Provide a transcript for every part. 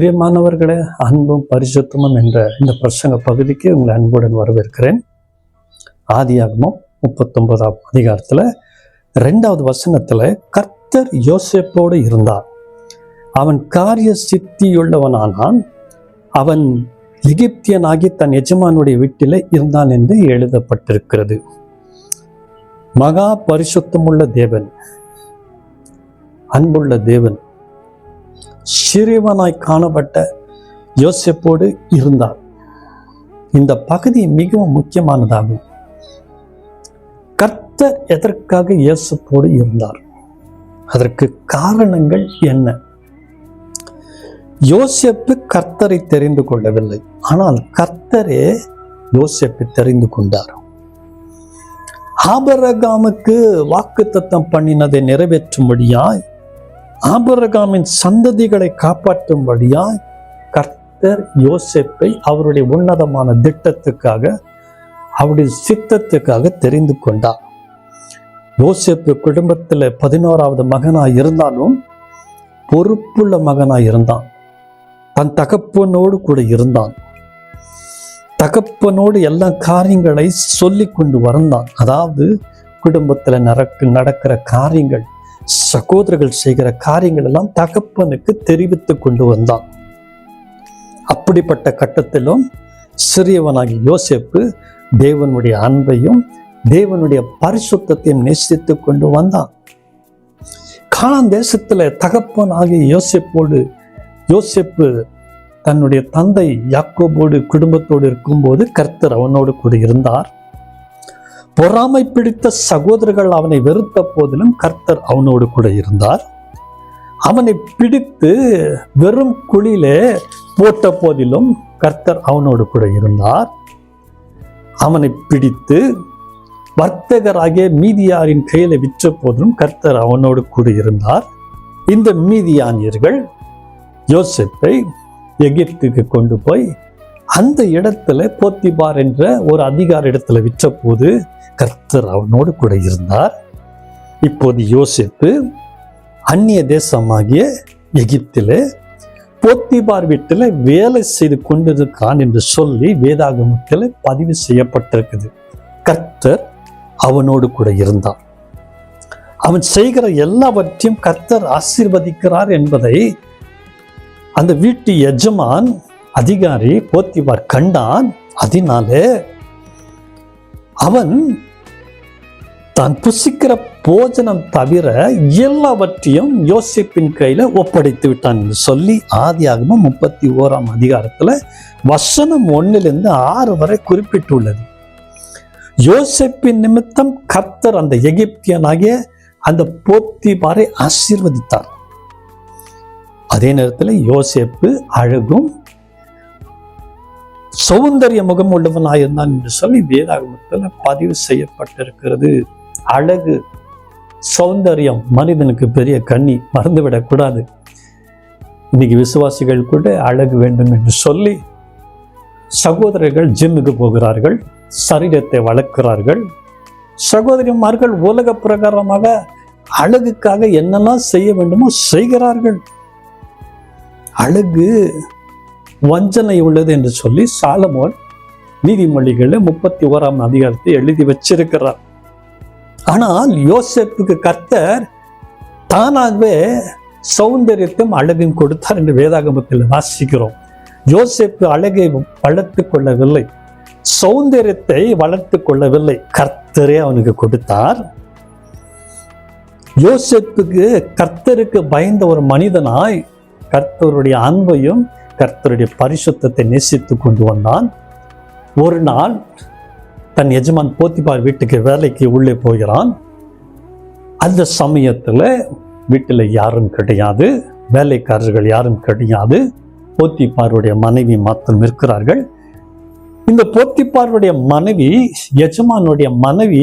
பிரியமானவர்களே அன்பும் பரிசுத்தமும் என்ற இந்த பிரசங்க பகுதிக்கு உங்களை அன்புடன் வரவேற்கிறேன். ஆதியாகமும் முப்பத்தொன்பதாம் அதிகாரத்தில் ரெண்டாவது வசனத்தில் கர்த்தர் யோசிப்போடு இருந்தார். அவன் காரிய சித்தியுள்ளவனானான் அவன் எகிப்தியனாகி தன் எஜமானுடைய வீட்டில் இருந்தான் என்று எழுதப்பட்டிருக்கிறது. மகா பரிசுத்தமுள்ள தேவன் அன்புள்ள தேவன் சிறுவனாய் காணப்பட்ட யோசிப்போடு இருந்தார். இந்த பகுதி மிகவும் முக்கியமானதாகும். கர்த்தர் எதற்காக இயேசுப்போடு இருந்தார்? அதற்கு காரணங்கள் என்ன? யோசிப்பு கர்த்தரை தெரிந்து கொள்ளவில்லை. ஆனால் கர்த்தரே யோசிப்பை தெரிந்து கொண்டார். ஆபரகாமுக்கு வாக்குத்தத்தம் பண்ணினதை நிறைவேற்றும்படியாய் ஆபரகாமின் சந்ததிகளை காப்பாற்றும்படியாய் கர்த்தர் யோசிப்பை அவருடைய உன்னதமான திட்டத்துக்காக அவருடைய சித்தத்துக்காக தெரிந்து கொண்டார். யோசிப்பு குடும்பத்தில் பதினோராவது மகனாக இருந்தாலும் பொறுப்புள்ள மகனாக இருந்தான். தன் தகப்பனோடு கூட இருந்தான். தகப்பனோடு எல்லா காரியங்களை சொல்லி கொண்டு வந்தான் அதாவது குடும்பத்தில் நடக்க நடக்கிற காரியங்கள் சகோதரர்கள் செய்கிற காரியங்கள் எல்லாம் தகப்பனுக்கு தெரிவித்து கொண்டு வந்தான். அப்படிப்பட்ட கட்டத்திலும் சிறியவனாகி யோசேப்பு தேவனுடைய அன்பையும் தேவனுடைய பரிசுத்தையும் நேசித்து கொண்டு வந்தான். காணான் தேசத்துல தகப்பன் ஆகிய யோசிப்போடு யோசிப்பு தன்னுடைய தந்தை யாக்கோபோடு குடும்பத்தோடு இருக்கும்போது கர்த்தர் அவனோடு கூட இருந்தார் பொறாமை பிடித்த சகோதரர்கள் அவனை வெறுத்த போதிலும் கர்த்தர் அவனோடு கூட இருந்தார். அவனை பிடித்து வெறும் குழியிலே போட்ட போதிலும் கர்த்தர் அவனோடு கூட இருந்தார். அவனை பிடித்து வர்த்தகராகிய மீதியாரின் கையில விற்ற போதிலும் கர்த்தர் அவனோடு கூட இருந்தார். இந்த மீதியானியர்கள் யோசிப்பை எகிப்துக்கு கொண்டு போய் அந்த இடத்துல போத்திபார் என்ற ஒரு அதிகார இடத்துல விற்ற போது கர்த்தர் அவனோடு கூட இருந்தார். இப்போது யோசிப்பு அந்நிய தேசமாகிய எகிப்திலே போத்திபார் வீட்டில் வேலை செய்து கொண்டிருக்கான் என்று சொல்லி வேதாகமத்தில் பதிவு செய்யப்பட்டிருக்குது. கர்த்தர் அவனோடு கூட இருந்தான் அவன் செய்கிற எல்லாவற்றையும் கர்த்தர் ஆசீர்வதிக்கிறார் என்பதை அந்த வீட்டு எஜமான் அதிகாரி போத்திபார் கண்டான். அதனாலே அவன் தான் புசிக்கிற போஜனம் தவிர எல்லாவற்றையும் யோசிப்பின் கையில ஒப்படைத்து விட்டான் என்று சொல்லி ஆதியாகமம் முப்பத்தி ஓராம் அதிகாரத்துல வசனம் ஒன்னிலிருந்து ஆறு வரை குறிப்பிட்டுள்ளது. யோசிப்பின் நிமித்தம் கர்த்தர் அந்த எகிப்தியனாகிய அந்த போத்திபாரை ஆசீர்வதித்தார். அதே நேரத்தில் யோசேப்பு அழகும் சௌந்தரிய முகம் உள்ளவனாயிருந்தான் என்று சொல்லி வேதாகமத்தில் பதிவு செய்யப்பட்டிருக்கிறது. அழகு சௌந்தரியம் மனிதனுக்கு பெரிய கண்ணி மறந்துவிடக்கூடாது இன்னைக்கு விசுவாசிகள் கூட அழகு வேண்டும் என்று சொல்லி சகோதரர்கள் ஜிம்முக்கு போகிறார்கள் சரீரத்தை வளர்க்கிறார்கள். சகோதரிமார்கள் உலக பிரகாரமாக அழகுக்காக என்னெல்லாம் செய்ய வேண்டுமோ செய்கிறார்கள். அழகு வஞ்சனை உள்ளது என்று சொல்லி சாலமோன் நீதிமொழிகளில் முப்பத்தி ஓராம் அதிகாரத்தை எழுதி வச்சிருக்கிறார். ஆனால் யோசிப்புக்கு கர்த்தர் தானாகவே சௌந்தரியத்தையும் அழகையும் கொடுத்தார் என்று வேதாகமத்தில் வாசிக்கிறோம். யோசிப்பு அழகை வளர்த்து கொள்ளவில்லை. சௌந்தரியத்தை வளர்த்து கொள்ளவில்லை. கர்த்தரே அவனுக்கு கொடுத்தார். யோசிப்புக்கு கர்த்தருக்கு பயந்த ஒரு மனிதனாய் கர்த்தருடைய அன்பையும் கர்த்தருடைய பரிசுத்தத்தை நேசித்து கொண்டு வந்தான். ஒரு நாள் தன் எஜமான் போத்திபார் வீட்டுக்கு வேலைக்கு உள்ளே போகிறான். அந்த சமயத்தில் வீட்டில் யாரும் கிடையாது வேலைக்காரர்கள் யாரும் கிடையாது. போத்திப்பாருடைய மனைவி மாத்திரம் இருக்கிறார்கள். இந்த போத்திப்பாருடைய மனைவி எஜமானுடைய மனைவி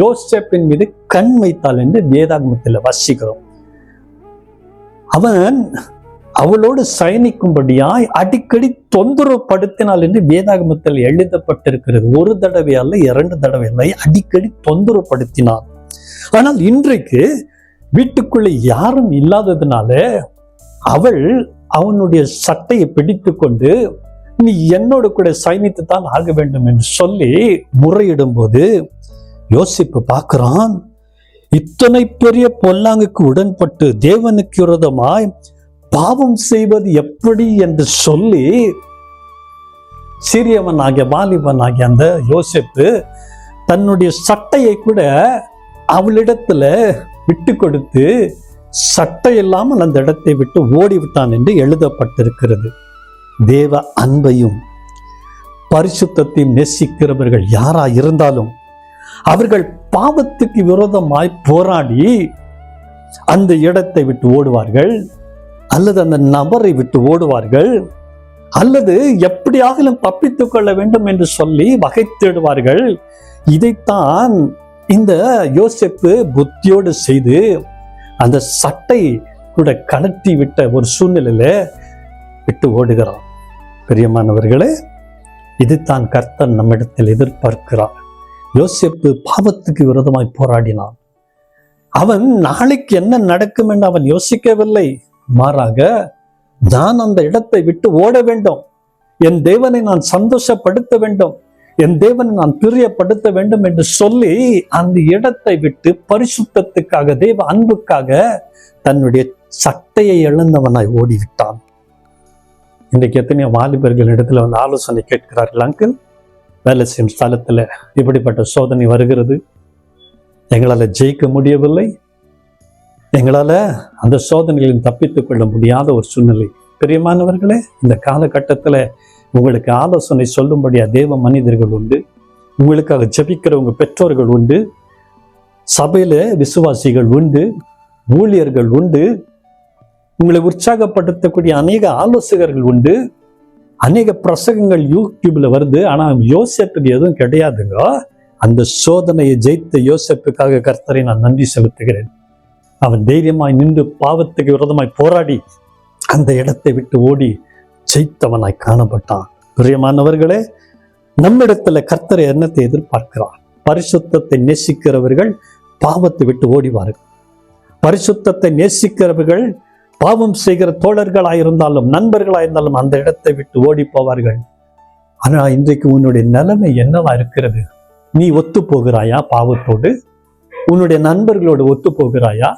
யோசேப்பின் மீது கண் வைத்தாள் என்று வேதாகமத்தில் வசிக்கிறோம். அவன் அவளோடு சயனிக்கும்படியாய் அடிக்கடி தொந்தரவு படுத்தினாள் என்று வேதாகமத்தில் எழுதப்பட்டிருக்கிறது. ஒரு தடவை அல்ல இரண்டு தடவை இல்லை அடிக்கடி தொந்தரவு படுத்தினாள் ஆனால் இன்றைக்கு வீட்டுக்குள்ள யாரும் இல்லாததுனால அவள் அவனுடைய சட்டையை பிடித்து கொண்டு நீ என்னோட கூட சைனித்து தான் ஆக வேண்டும் என்று சொல்லி முறையிடும் போது யோசிப்பு பார்க்கிறான். இத்தனை பெரிய பொல்லாங்குக்கு உடன்பட்டு தேவனுக்கு விரோதமாய் பாவம் செய்வது எப்படி என்று சொல்லி சிறியவன் ஆகிய வாலிபன் ஆகிய அந்த யோசிப்பு தன்னுடைய சட்டையை கூட அவளிடத்துல விட்டு கொடுத்து சட்டை இல்லாமல் அந்த இடத்தை விட்டு ஓடிவிட்டான் என்று எழுதப்பட்டிருக்கிறது. தேவ அன்பையும் பரிசுத்தத்தையும் நேசிக்கிறவர்கள் யாரா இருந்தாலும் அவர்கள் பாவத்துக்கு விரோதமாய் போராடி அந்த இடத்தை விட்டு ஓடுவார்கள். அல்லது அந்த நபரை விட்டு ஓடுவார்கள் அல்லது எப்படியாகிலும் தப்பித்துக் கொள்ள வேண்டும் என்று சொல்லி வகை தேடுவார்கள். இதைத்தான் இந்த யோசிப்பு புத்தியோடு செய்து அந்த சட்டை கூட கலட்டி விட்ட ஒரு சூழ்நிலையில விட்டு ஓடுகிறான் பிரியமானவர்களே இதுதான் கர்த்தன் நம்மிடத்தில் எதிர்பார்க்கிறார். யோசிப்பு பாவத்துக்கு விரோதமாய் போராடினான். அவன் நாளைக்கு என்ன நடக்கும் என்று அவன் யோசிக்கவில்லை. மாறாக நான் அந்த இடத்தை விட்டு ஓட வேண்டும். என் தேவனை நான் சந்தோஷப்படுத்த வேண்டும். என் தேவனை நான் பிரியப்படுத்த வேண்டும் என்று சொல்லி அந்த இடத்தை விட்டு பரிசுத்தத்துக்காக தேவ அன்புக்காக தன்னுடைய சட்டையை இழந்தவனாய் ஓடிவிட்டான். இன்றைக்கு எத்தனையோ வாலிபர்கள் இடத்துல வந்து ஆலோசனை கேட்கிறார்கள் அங்கிள் வேலை செய்யும் ஸ்தலத்துல இப்படிப்பட்ட சோதனை வருகிறது. எங்களால் ஜெயிக்க முடியவில்லை. எங்களால் அந்த சோதனைகளில் தப்பித்துக் கொள்ள முடியாத ஒரு சூழ்நிலை. பிரியமானவர்களே இந்த காலகட்டத்தில் உங்களுக்கு ஆலோசனை சொல்லும்படியா தேவ மனிதர்கள் உண்டு. உங்களுக்காக ஜெபிக்கிறவங்க பெற்றோர்கள் உண்டு. சபையில் விசுவாசிகள் உண்டு. ஊழியர்கள் உண்டு. உங்களை உற்சாகப்படுத்தக்கூடிய அநேக ஆலோசகர்கள் உண்டு. அநேக பிரசங்கங்கள் யூடியூப்ல வருது. ஆனால் யோசேப்புக்கு எதுவும் கிடையாதுங்க. அந்த சோதனையை ஜெயித்த யோசிப்புக்காக கர்த்தரை நான் நன்றி செலுத்துகிறேன். அவன் தைரியமாய் நின்று பாவத்துக்கு விரோதமாய் போராடி அந்த இடத்தை விட்டு ஓடி ஜெயித்தவனாய் காணப்பட்டான். பிரியமானவர்களே நம்மிடத்துல கர்த்தரை என்னத்தை எதிர்பார்க்கிறார்? பரிசுத்தத்தை நேசிக்கிறவர்கள் பாவத்தை விட்டு ஓடிவார்கள். பரிசுத்தத்தை நேசிக்கிறவர்கள் பாவம் செய்கிற தோழர்களாயிருந்தாலும் நண்பர்களாயிருந்தாலும் அந்த இடத்தை விட்டு ஓடி போவார்கள். ஆனா இன்றைக்கு உன்னுடைய நிலைமை என்னவா இருக்கிறது? நீ ஒத்து போகிறாயா பாவத்தோடு? உன்னுடைய நண்பர்களோடு ஒத்து போகிறாயா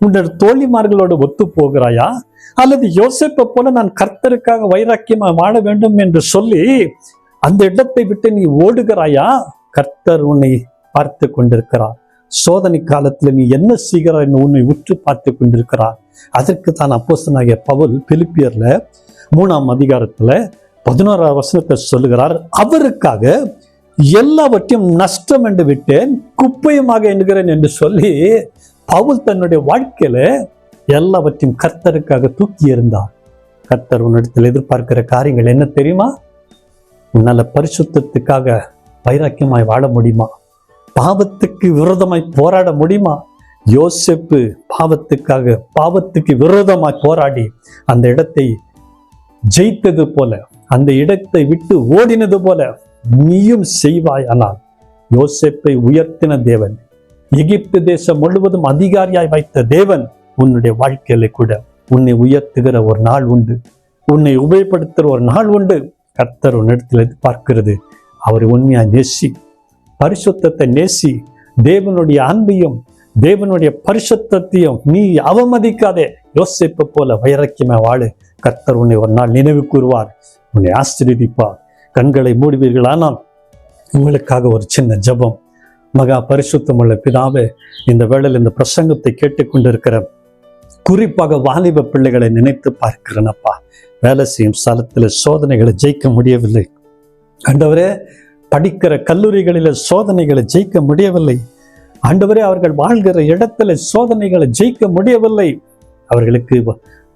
உன்னுடைய தோழிமார்களோடு ஒத்து போகிறாயா அல்லது யோசிப்பை போல நான் கர்த்தருக்காக வைராக்கியமா வாழ வேண்டும் என்று சொல்லி அந்த இடத்தை விட்டு நீ ஓடுகிறாயா? கர்த்தர் உன்னை பார்த்து கொண்டிருக்கிறார். சோதனை காலத்துல நீ என்ன செய்கிறாய் என்று உன்னை உற்று பார்த்து கொண்டிருக்கிறார். அதற்கு தான் அப்போசனாகிய பவுல் பிலிப்பியர்ல மூணாம் அதிகாரத்துல பதினோராம் வசனத்தை சொல்லுகிறார் அவருக்காக எல்லாவற்றையும் நஷ்டம் என்று விட்டேன் குப்பையுமாக எண்ணுகிறேன் என்று சொல்லி பவுல் தன்னுடைய வாழ்க்கையில எல்லாவற்றையும் கர்த்தருக்காக தூக்கி இருந்தார் கர்த்தர் உன்னிடத்தில் எதிர்பார்க்கிற காரியங்கள் என்ன தெரியுமா? உன்னால பரிசுத்தத்துக்காக வைராக்கியமாய் வாழ முடியுமா? பாவத்துக்கு விரோதமாய் போராட முடியுமா? யோசிப்பு பாவத்துக்காக பாவத்துக்கு விரோதமாய் போராடி அந்த இடத்தை ஜெயித்தது போல அந்த இடத்தை விட்டு ஓடினது போல நீயும் செய்வாய் ஆனால் யோசிப்பை உயர்த்தின தேவன் எகிப்து தேசம் முழுவதும் அதிகாரியாய் வைத்த தேவன் உன்னுடைய வாழ்க்கையில கூட உன்னை உயர்த்துகிற ஒரு நாள் உண்டு. உன்னை உபயோகப்படுத்துகிற ஒரு நாள் உண்டு. கர்த்தர் உன்னிடத்தில் பார்க்கிறது அவர் உண்மையாய் நேசி பரிசுத்தத்தை நேசி தேவனுடைய அன்பையும் தேவனுடைய பரிசுத்தத்தையும் நீ அவமதிக்காதே. யோசிப்பை போல வைரக்கியமா வாழு. கர்த்தர் உன்னை ஒரு நாள் நினைவு கூறுவார். உன்னை ஆசீர்வதிப்பார். கண்களை மூடுவீர்களானால் உங்களுக்காக ஒரு சின்ன ஜெபம். மகா பரிசுத்தமுள்ள பிதாவே இந்த வேளையில் இந்த பிரசங்கத்தை கேட்டுக்கொண்டிருக்கிற குறிப்பாக வாலிப பிள்ளைகளை நினைத்து பார்க்கிறேனப்பா. வேலை செய்யும் ஸ்தலத்தில் சோதனைகளை ஜெயிக்க முடியவில்லை. ஆண்டவரே படிக்கிற கல்லூரிகளில சோதனைகளை ஜெயிக்க முடியவில்லை. ஆண்டவரே அவர்கள் வாழ்கிற இடத்துல சோதனைகளை ஜெயிக்க முடியவில்லை. அவர்களுக்கு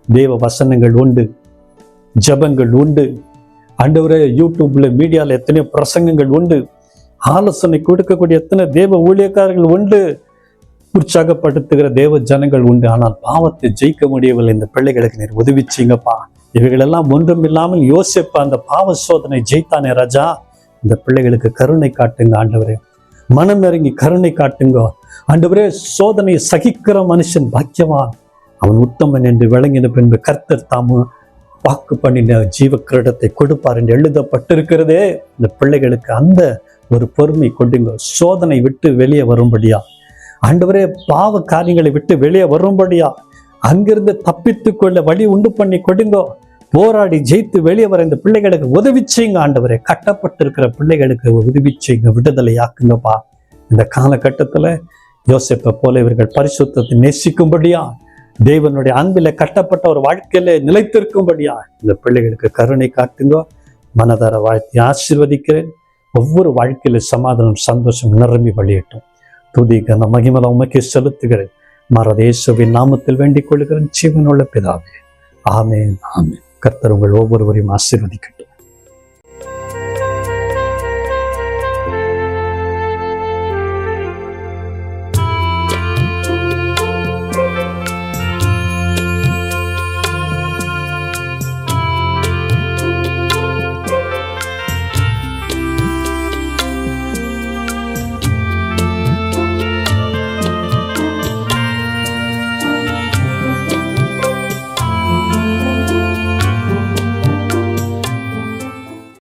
தேவ வசனங்கள் உண்டு ஜெபங்கள் உண்டு. ஆண்டவரே யூடியூப்ல மீடியாவில் எத்தனையோ பிரசங்கங்கள் உண்டு. ஆலோசனை கொடுக்கக்கூடிய எத்தனை தேவ ஊழியக்காரர்கள் உண்டு? உற்சாகப்படுத்துகிற தேவ ஜனங்கள் உண்டு. ஆனால் பாவத்தை ஜெயிக்க முடியவில்லை. இந்த பிள்ளைகளுக்கு நீர் உதவிச்சிங்கப்பா இவைகளெல்லாம் ஒன்றும் இல்லாமல் யோசிப்ப அந்த பாவ சோதனை ஜெயித்தானே ராஜா. இந்த பிள்ளைகளுக்கு கருணை காட்டுங்க ஆண்டவரே. மனம் இறங்கி கருணை காட்டுங்க. ஆண்டவரே சோதனையை சகிக்கிற மனுஷன் பாக்கியவான். அவன் உத்தமன் என்று விளங்கின பின்பு கர்த்தர் தாமு வாக்கு பண்ணின ஜீவ கிரீடத்தை கொடுப்பார் என்று எழுதப்பட்டிருக்கிறதே. இந்த பிள்ளைகளுக்கு அந்த ஒரு பொறுமை கொண்டுங்க சோதனை விட்டு வெளியே வரும்படியா? ஆண்டவரே பாவ காரியங்களை விட்டு வெளியே வரும்படியா? அங்கிருந்து தப்பித்துக் கொள்ள வழி உண்டு பண்ணி கொடுங்கோ. போராடி ஜெயித்து வெளியே வர இந்த பிள்ளைகளுக்கு உதவி செய்யுங்க ஆண்டவரே. கட்டப்பட்டிருக்கிற பிள்ளைகளுக்கு உதவி செய்யுங்க விடுதலை ஆக்குங்கப்பா. இந்த காலகட்டத்துல யோசிப்பை போல இவர்கள் பரிசுத்தத்தை நேசிக்கும்படியா? தேவனுடைய அன்பில கட்டப்பட்ட ஒரு வாழ்க்கையில நிலைத்திருக்கும்படியா? இந்த பிள்ளைகளுக்கு கருணை காட்டுங்க. மனதார வாழ்த்தி ஆசீர்வதிக்கிறேன். ஒவ்வொரு வாழ்க்கையில சமாதானம் சந்தோஷம் நிரம்பி வழியட்டும் துதி கன மகிமல உமக்கு செலுத்துகிறேன். மரதேசுவின் நாமத்தில் வேண்டிக் கொள்கிறேன் ஜீவனுள்ள பிதாவே. ஆமேன் ஆமேன். கர்த்தர் உங்கள் ஒவ்வொருவரையும் ஆசீர்வதிக்கட்டும்.